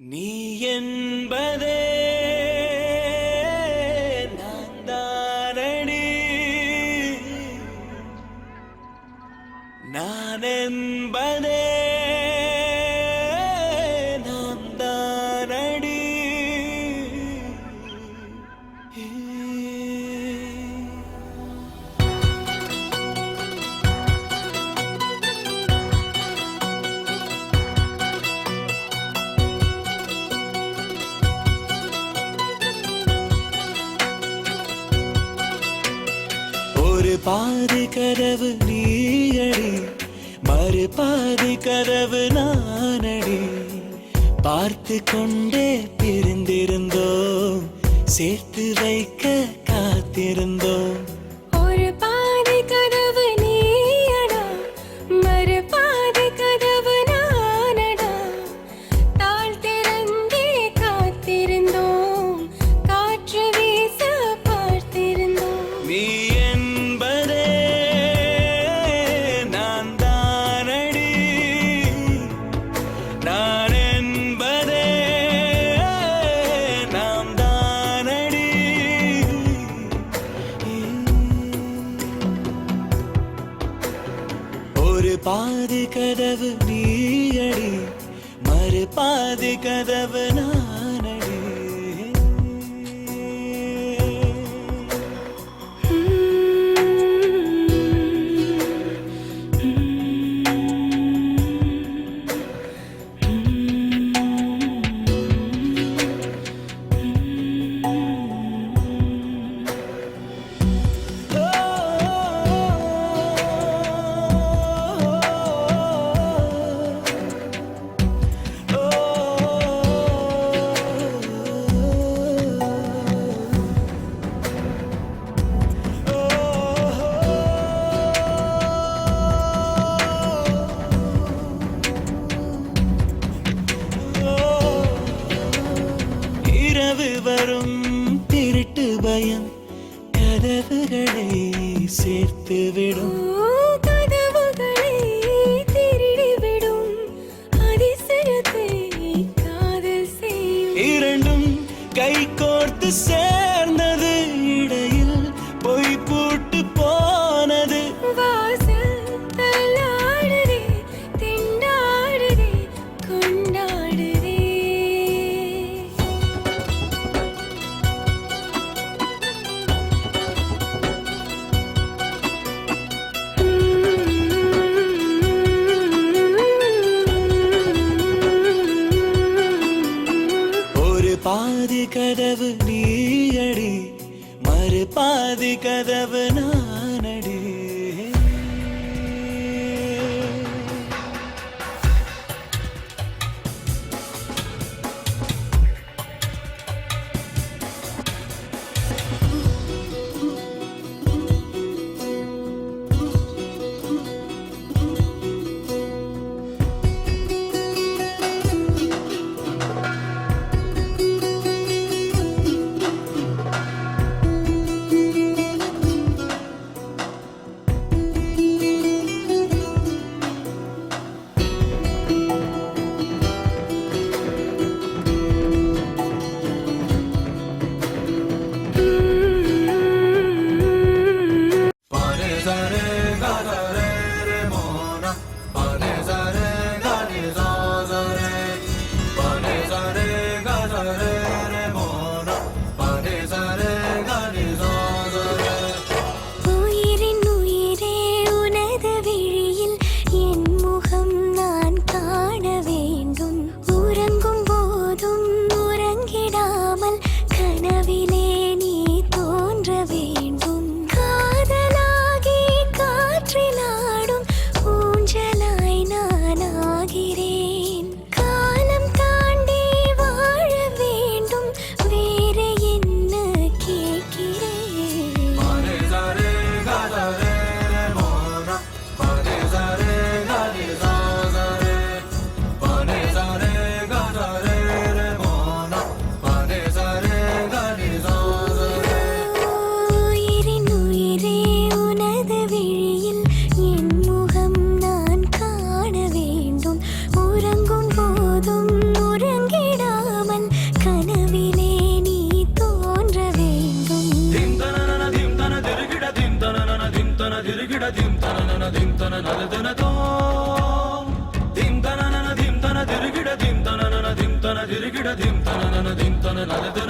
நீ என்பதே நான் நான் என்பதே பாதி கதவு நீயடி. மறு பாதி கதவு நானடி. பார்த்து கொண்டே பிரிந்திருந்தோ சேர்த்து வைக்க காத்திருந்தோம். ஒரு பாதி கதவு நீயடி மறு பாதி கதவு நானடி. கதவுகளை சேர்த்து பாதி கதவு நீயடி மறு பாதி கதவு நானடி. దిడ దిం తన నన దిం తన నలదన నన దిం తన దిరిగిడ నన దిం తన దిరిగిడ నన నలదన